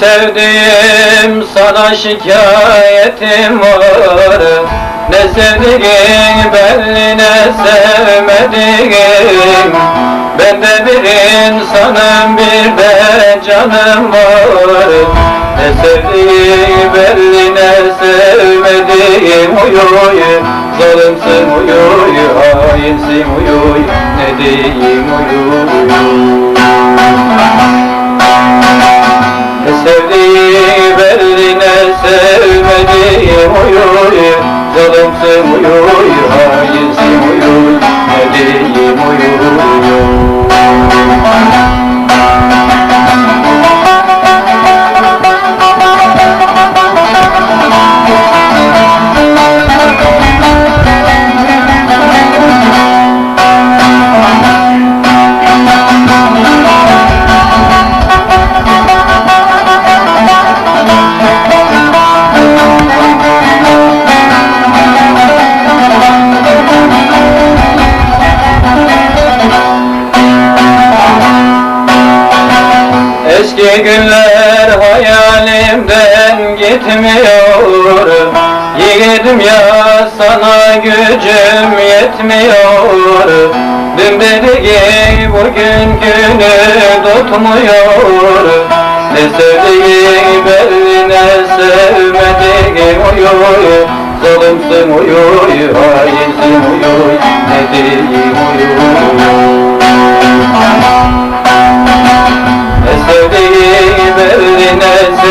sevdiğim sana şikayetim var. Ne sevdiğin belli ne sevmediğin Ben de bir insanım bir de canım var. Ne sevdiğin belli ne sevmediğim. Uy uy zalimsin uy uy hainsin uy uy. Ne diyeyim uy sevmediğim uy uy Zalimsin Eski günler hayalimden gitmiyor. Yiğidim ya sana gücüm yetmiyor. Dün dediği bugün günü tutmuyor. Ne sevdiği belli ne sevmediği uy uy Zalimsin uy uy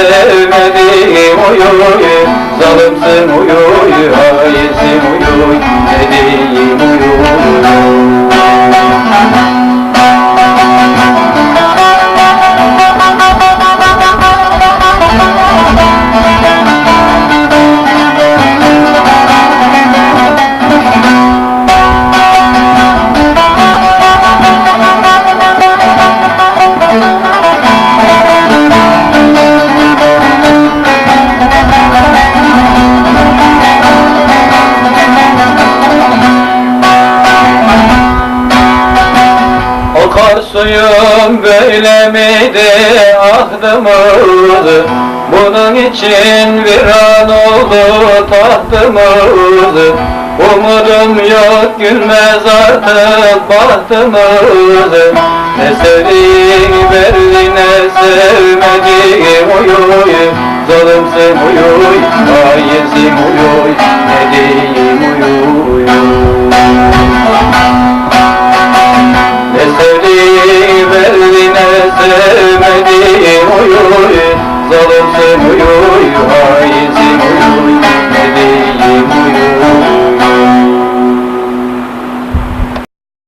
ne sevmediğim uy uy Zalimsin uy uy hainsin uy suyum böyle miydi ahdımız Bunun için viran oldu tahtımız Umudum yok gülmez artık bahtımız Ne sevdiğim belli ne sevmediğim uy uy Zalimsin uy uy hainsin uy ne sevdiğim